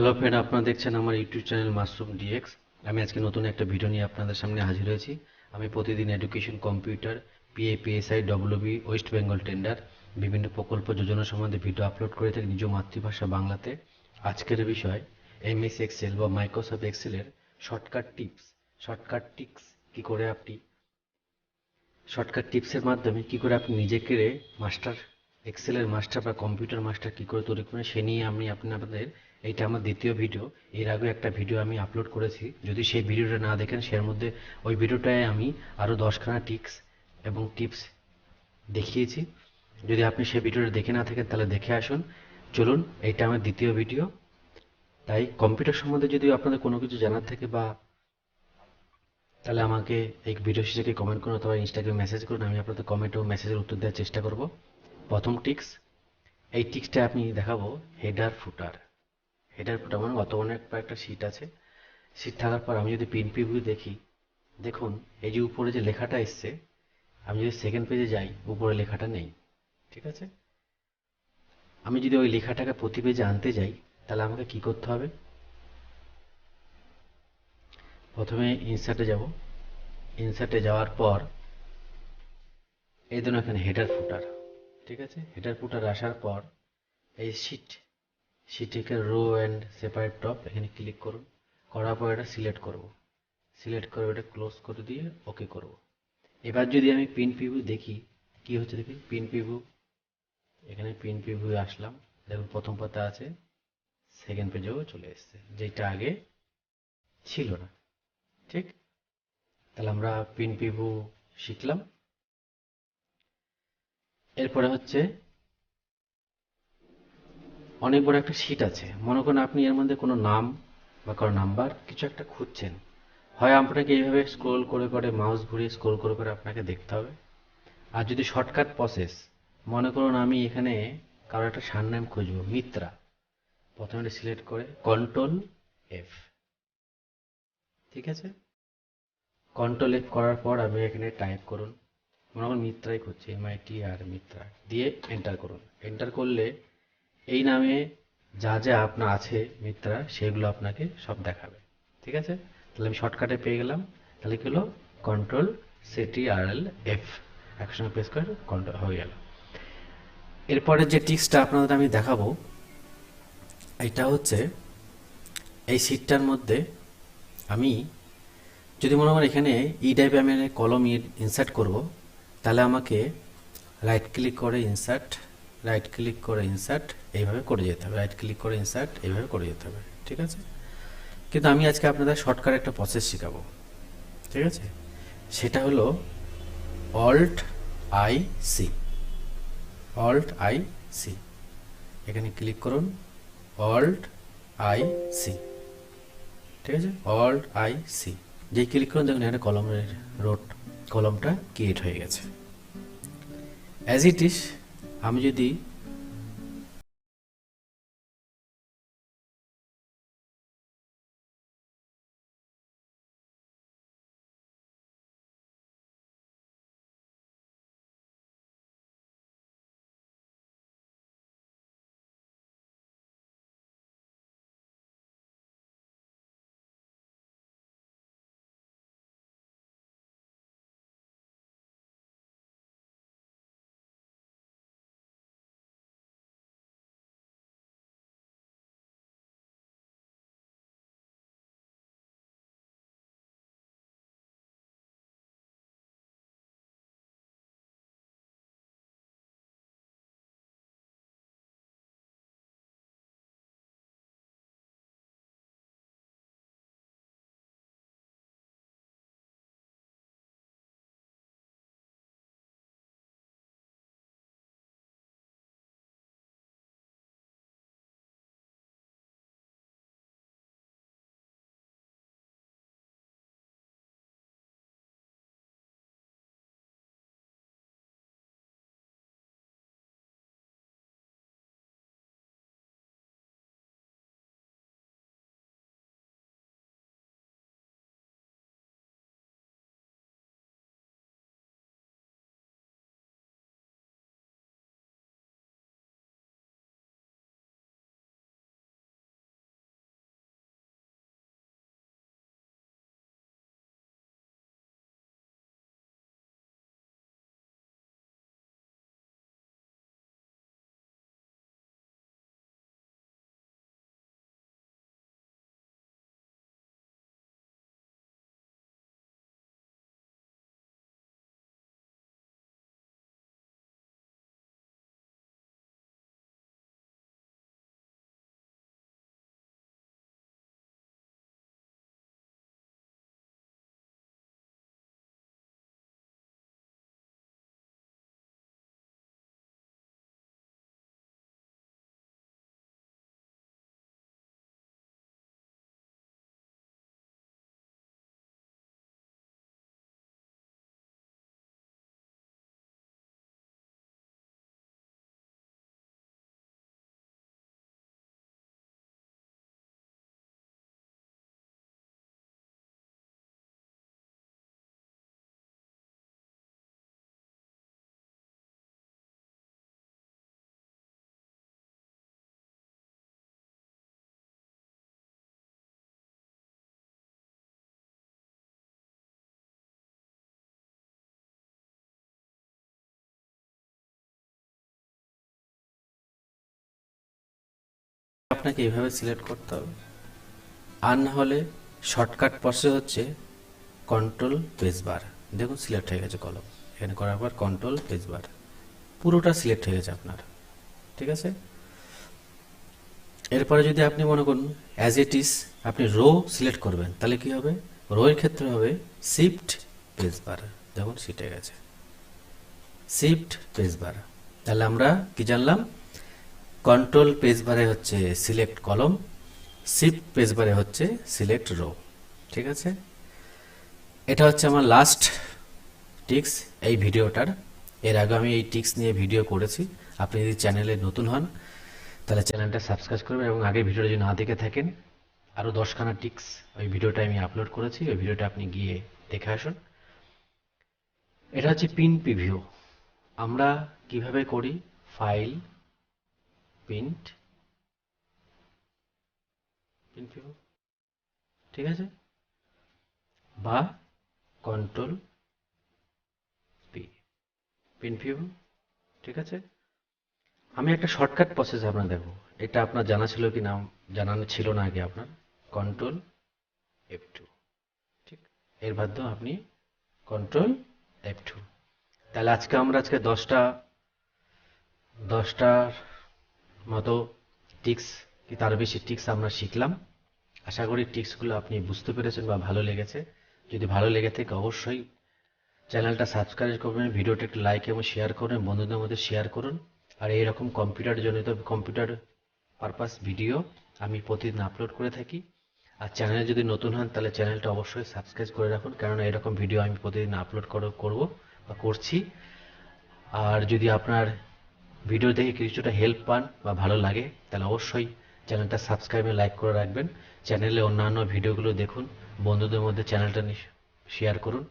Hello friend আপনারা দেখছেন আমার ইউটিউব চ্যানেল মাশরুম ডিএক্স আমি আজকে নতুন একটা ভিডিও নিয়ে আপনাদের সামনে হাজির হয়েছি। আমি প্রতিদিন education computer PA PSI WB west Bengal tender বিভিন্ন প্রকল্প যোজনা সম্বন্ধে ভিডিও আপলোড করে থাকি নিজ মাতৃভাষা বাংলাতে। আজকের বিষয় এমএস এক্সেল বা মাইক্রোসফট এক্সেলের শর্টকাট টিপস শর্টকাট টিপস কি করে আপনি? শর্টকাট টিপসের মাধ্যমে কি করে আপনি নিজেকে মাস্টার এক্সেলের মাস্টার বা কম্পিউটার মাস্টার কি করে তৈরি করেন, সে নিয়ে আমি আপনাদের এইটা আমার দ্বিতীয় ভিডিও এর আগে একটা ভিডিও আমি আপলোড করেছি। যদি সেই ভিডিওটা না দেখেন, সের মধ্যে ওই ভিডিওটায় আমি আরও দশখানা টিপস এবং টিপস দেখিয়েছি। যদি আপনি সেই ভিডিওটা দেখে না থাকেন, তাহলে দেখে আসুন। চলুন, এইটা আমার দ্বিতীয় ভিডিও তাই কম্পিউটার সম্বন্ধে যদি আপনাদের কোনো কিছু জানার থাকে বা তাহলে আমাকে এই ভিডিও শেষে কমেন্ট করুন অথবা ইনস্টাগ্রামে মেসেজ করুন, আমি আপনাদের কমেন্ট ও মেসেজের উত্তর দেওয়ার চেষ্টা করব। প্রথম টিক্স এই টিক্সটা আপনি দেখাবো হেডার ফুটার ফুটার মানে অত অনেক একটা শিট আছে। শিট থাকার পর আমি যদি পিন প্রিভিউ দেখি, দেখুন, এই যে উপরে যে লেখাটা এসছে, আমি যদি সেকেন্ড পেজে যাই, উপরে লেখাটা নেই, ঠিক আছে? আমি যদি ওই লেখাটাকে প্রতি পেজে আনতে যাই, তাহলে আমাকে কি করতে হবে? প্রথমে ইনসার্টে যাব। ইনসার্টে যাওয়ার পর, এই ধরুন এখানে হেডার ফুটার ঠিক আছে? হেডার ফুটার আসার পর, এই শিট শিটকে রো অ্যান্ড সেপারেট টপ এখানে ক্লিক করুন। করার পর এটা সিলেক্ট করব। সিলেক্ট করে এটা ক্লোজ করে দিয়ে ওকে করব। এবার যদি আমি পিন প্রিভিউ দেখি, কি হচ্ছে দেখি? পিন প্রিভিউ এখানে পিন প্রিভিউ আসলাম। দেখুন, প্রথম পাতা আছে। সেকেন্ড পেজেও চলে এসছে। যেটা আগে ছিল না। ঠিক? তাহলে আমরা পিন প্রিভিউ শিখলাম। এরপরে হচ্ছে অনেক বড় একটা শিট আছে। মনে করুন আপনি এর মধ্যে কোনো নাম বা কোনো নাম্বার কিছু একটা খুঁজছেন। হয় আপনাকে এইভাবে স্ক্রোল করে করে মাউস ঘুরিয়ে স্ক্রোল করে করে আপনাকে দেখতে হবে। আর যদি শর্টকাট প্রসেস মনে করুন আমি এখানে কারও একটা সারনেম খুঁজব, মিত্রা। প্রথমে সিলেক্ট করে কন্ট্রোল এফ ঠিক আছে? কন্ট্রোল এফ করার পর আমি এখানে টাইপ করুন। মনে করুন মিত্রাই খুঁজছি M I T R Mitra. দিয়ে এন্টার করুন। এন্টার করলে এই নামে যা যা আপনার আছে মিত্রা, সেগুলো আপনাকে সব দেখাবে। ঠিক আছে? তাহলে আমি শর্টকাটে পেয়ে গেলাম। তাহলে কি হলো? Control CT R L F একসঙ্গে প্রেস করে কন্ট্রোল হয়ে গেল। এরপরে যে টিক্সটা আপনাদের আমি দেখাবো, এটা হচ্ছে এই সিটটার মধ্যে আমি যদি মনে করেন এখানে ই টাইপে আমি কলম ইনসার্ট করব, তাহলে আমাকে রাইট ক্লিক করে ইনসার্ট রাইট ক্লিক করে ইনসার্ট এইভাবে করে যেতে হবে। রাইট ক্লিক করে ইনসার্ট এইভাবে করে যেতে হবে। ঠিক আছে? কিন্তু আমি আজকে আপনাদের শর্টকাট একটা প্রসেস শেখাবো। ঠিক আছে? সেটা হলো alt I C alt I C এখানে ক্লিক করুন। অল্ট আই সি ঠিক আছে? অল্ট আই সি যেই ক্লিক করুন, দেখুন এখানে কলমের রোড কলমটা ক্রিয়েট হয়ে গেছে। অ্যাজ ইট ইস আমি যদি আপনাকে এইভাবে সিলেক্ট করতে হবে। আর না হলে শর্টকাট প্রসেস হচ্ছে কন্ট্রোল পেজ বার দেখুন সিলেক্ট হয়ে গেছে কলম। এখানে করার পর কন্ট্রোল পেজ বার পুরোটা সিলেক্ট হয়ে গেছে আপনার। ঠিক আছে? এরপরে যদি আপনি মনে করুন অ্যাজ ইট ইজ আপনি রো সিলেক্ট করবেন, তাহলে কি হবে? রো এর ক্ষেত্রে হবে শিফট পেজ বার দেখুন সিটে গেছে। শিফট পেজ বার তাহলে আমরা কি জানলাম? কন্ট্রোল পেজ বারে হচ্ছে সিলেক্ট কলম শিফট পেজ বারে হচ্ছে সিলেক্ট রো ঠিক আছে? এটা হচ্ছে আমার লাস্ট টিক্স এই ভিডিওটার। এর আগে আমি এই টিক্স নিয়ে ভিডিও করেছি। আপনি যদি চ্যানেলে নতুন হন, তাহলে চ্যানেলটা সাবস্ক্রাইব করবেন এবং আগে ভিডিওটা যদি না দেখে থাকেন আরও দশখানা টিক্স ওই ভিডিওটা আমি আপলোড করেছি। ওই ভিডিওটা আপনি গিয়ে দেখে আসুন। এটা হচ্ছে পিন প্রিভিউ আমরা কীভাবে করি? File print. প্রিভিউ ঠিক আছে? বা কন্ট্রোল পি পিন প্রিভিউ ঠিক আছে? আমি একটা শর্টকাট প্রসেস আপনার দেখো এটা আপনার জানা ছিল কি না, জানানো ছিল না আগে আপনার। কন্ট্রোল এফ টু ঠিক? এর মাধ্যমে আপনি কন্ট্রোল এফ টু তাহলে আজকে আমরা আজকে দশটা, দশটার মতো টিক্স কি তার বেশি টিক্স আমরা শিখলাম। আশা করি টিক্সগুলো আপনি বুঝতে পেরেছেন বা ভালো লেগেছে। যদি ভালো লেগে থাকে অবশ্যই চ্যানেলটা সাবস্ক্রাইব করবেন, ভিডিওটা একটু লাইক এবং শেয়ার করুন বন্ধুদের মধ্যে শেয়ার করুন। আর এইরকম কম্পিউটার জনিত কম্পিউটার পারপাস ভিডিও আমি প্রতিদিন আপলোড করে থাকি। আর চ্যানেলে যদি নতুন হন, তাহলে চ্যানেলটা অবশ্যই সাবস্ক্রাইব করে রাখুন, কেননা এরকম ভিডিও আমি প্রতিদিন আপলোড করব বা করছি। আর যদি আপনার ভিডিও দেখে কিছুটা হেল্প পান বা ভালো লাগে, তাহলে অবশ্যই চ্যানেলটা সাবস্ক্রাইব লাইক করে রাখবেন। চ্যানেলে অন্যান্য ভিডিওগুলো দেখুন, বন্ধুদের মধ্যে চ্যানেলটা শেয়ার করুন।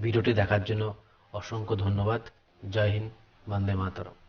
ভিডিওটি দেখার জন্য অসংখ্য ধন্যবাদ। জয় হিন্দ, বন্দে মাতরম।